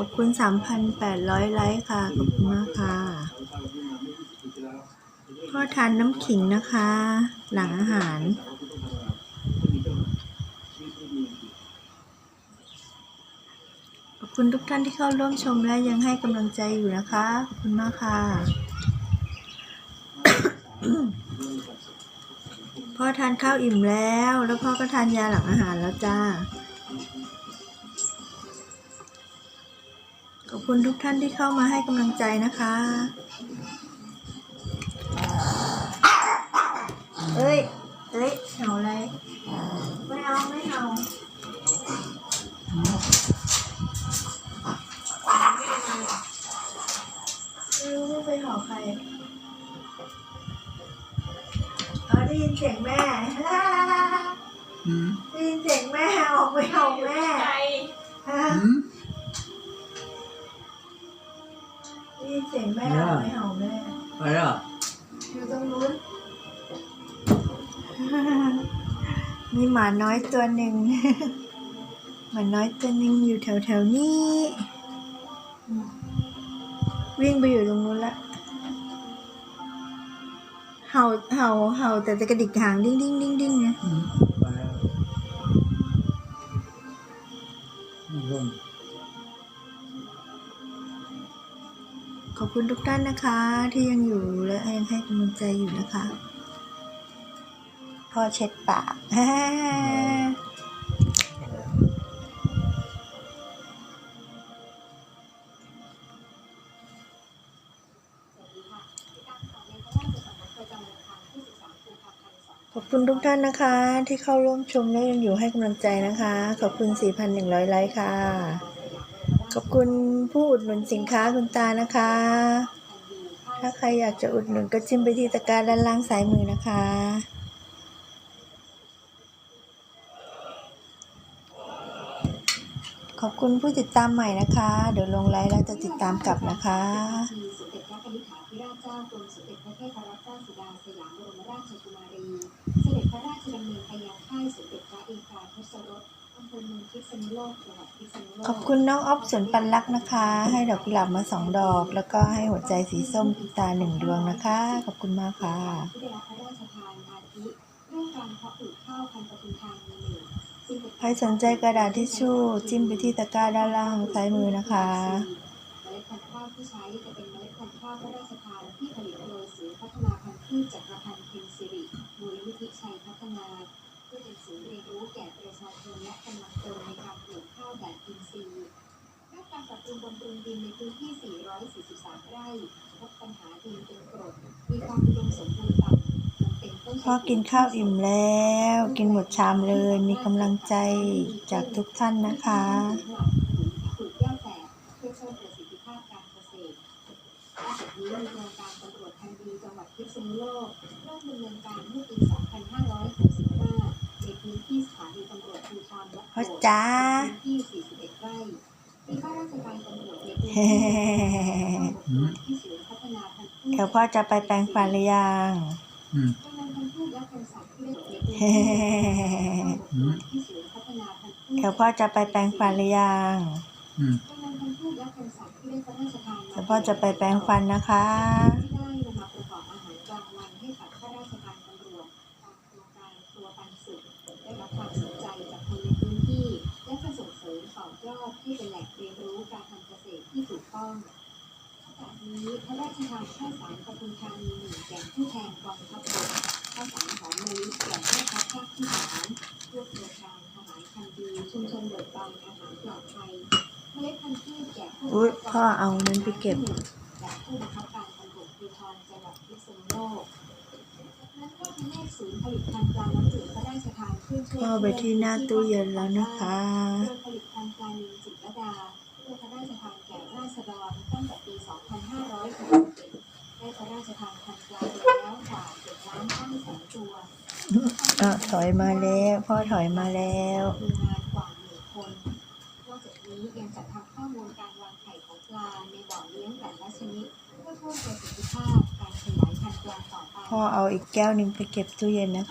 ขอบคุณ 3,800 ไลค์ค่ะ ขอบคุณมากค่ะพ่อทานน้ำขิงนะคะ หลังอาหารขอบคุณทุกท่านที่เข้าร่วมชมและยังให้กำลังใจอยู่นะคะ ขอบคุณมากค่ะพ่อทานข้าวอิ่มแล้ว แล้วพ่อก็ทานยาหลังอาหารแล้วจ้า ขอบคุณทุกท่านที่เข้ามาให้กำลังใจนะคะ เอ้ย เอ้ยเห่าอะไร ไม่เอา ไม่เอาไม่รู้ว่ไปเห่าใครได้ยินเสียงแม่ได้ยินเสียงแม่ออกไปเห่าแม่ เสียงแม่ออกไปเห่าแม่อะไรอะอยู่ตรงนู้น มีหมาน้อยตัวหนึ่ง หมาน้อยตัวหนึ่งอยู่แถวแถวๆนี้ วิ่งไปอยู่ตรงนู้นละ เห่า เห่า เห่าแต่จะกระดิกหางดิ้งดิ้งดิ้งดิ้งนะอืมไปแล้ว ขอบคุณทุกท่านนะคะ ที่ยังอยู่และยังให้กำลังใจอยู่นะคะพ่อเช็ดปากขอบคุณทุกท่านนะคะ ที่เข้าร่วมชมและยังอยู่ให้กำลังใจนะคะ ขอบคุณ 4,100 ไลค์ค่ะ ขอบคุณผู้อุดหนุนสินค้าคุณตานะคะ ถ้าใครอยากจะอุดหนุนก็จิ้มไปที่ตะกร้าด้านล่างซ้ายมือนะคะ ขอบคุณผู้ติดตามใหม่นะคะ เดี๋ยวลงไลฟ์แล้วจะติดตามกลับนะคะเสด็จพระราชดาสยามบรมราชกุมารีเสด็จพระราชดำเนินไปยังค่ายสมเด็จพระเอกาทศรส อำเภอเมืองพิษณุโลกจังหวัดพิษณุโลกขอบคุณน้องออฟสวนปันลักษณ์นะคะ ให้ดอกกุหลาบมาสองดอก แล้วก็ให้หัวใจสีส้มคุณตาหนึ่งดวงนะคะ ขอบคุณมากค่ะที่ได้รับพระราชทานอาทิเรื่องการเพาะปลูกข้าวพันธุ์ปทุมธานีหนึ่งซึ่งเป็นใครสนใจกระดาษทิชชู่จิ้มไปที่ตะกร้าด้านล่างซ้ายมือนะคะเมล็ดพันธุ์ข้าวที่ใช้จะเป็นเมล็ดพันธุ์ข้าวพระราชทานที่ผลิตโดยศูนย์พัฒนาพันธุ์พืชจักรพันธ์เพ็ญสิริมูลนิธิชัยพัฒนา ก่ประชาชนและกำลังตนในการปลูกข้าวแบบอินทรีย์ด้านการปรับปรุงบำรุงดินในพื้นที่ 443 ไร่พบปัญหาดินเป็นกรดมีความอุดมสมบูรณ์ต่ำจำเป็นต้องใช้พ่อกินข้าวอิ่มแล้ว กินหมดชามเลยมีกำลังใจจากทุกท่านนะคะปลูกหญ้าแฝกเพื่อเพิ่มประสิทธิภาพการเกษตรนอกจากนี้มีโครงการตำรวจทันดีจังหวัดพิษณุโลก พืชเดี๋ยวพ่อจะไปแปรงฟันหรือยังอืมกำลังพันธุ์พืชและพันธุ์สัตว์ที่ได้ในพื้นที่ที่ศูนย์พัฒนาพันธุ์พืชเดี๋ยวพ่อจะไปแปรงฟันหรือยังอืมกำลังพันธุ์พืชและพันธุ์สัตว์ที่ได้พระราชทานมาเดี๋ยวพ่อจะไปแปรงฟันนะคะ มต่อยอดให้เป็นแหล่งเรียนรู้การทำเกษตรที่ถูกต้องจากนี้พระราชทานข้าวสารปทุมธานีหนึ่งแก่ผู้แทนกองทัพบกข้าวสารหอมมะลิแก่แม่ทัพภาคที่สามพวกเครือข่ายทหารคันดีชุมชนเบิกบานอาหารปลอดภัยเมล็ดพันธุ์พืชแก่ผู้อุ๊ยพ่อเอานั้นไปเก็บและผู้บังคับการตำรวจภูธรจังหวัดพิษณุโลก ก็ทำให้ศูนย์ผลิตภัณฑ์ปลาน้ำจืดพระราชทานขึ้นช่วยพ่อไปที่หน้าตู้เย็นแล้วนะคะโดยผลิตภัณฑ์ปลานิลจิตรลดาเพื่อพระราชทานแก่ราษฎรตั้งแต่ปี 2567ได้พระราชทานพันธุ์ปลาไปแล้วกว่า7ล้าน5แสนตัวอะถอยมาแล้ว พ่อถอยมาแล้วมีงานกว่าหนึ่งคนนอกจากนี้ยังจัดทำข้อมูลการวางไข่ของปลาในบ่อเลี้ยงแต่ละชนิดเพื่อเพิ่มประสิทธิภาพการขยาย พ่อเอาอีกแก้วหนึ่งไปเก็บตู้เย็นนะคะ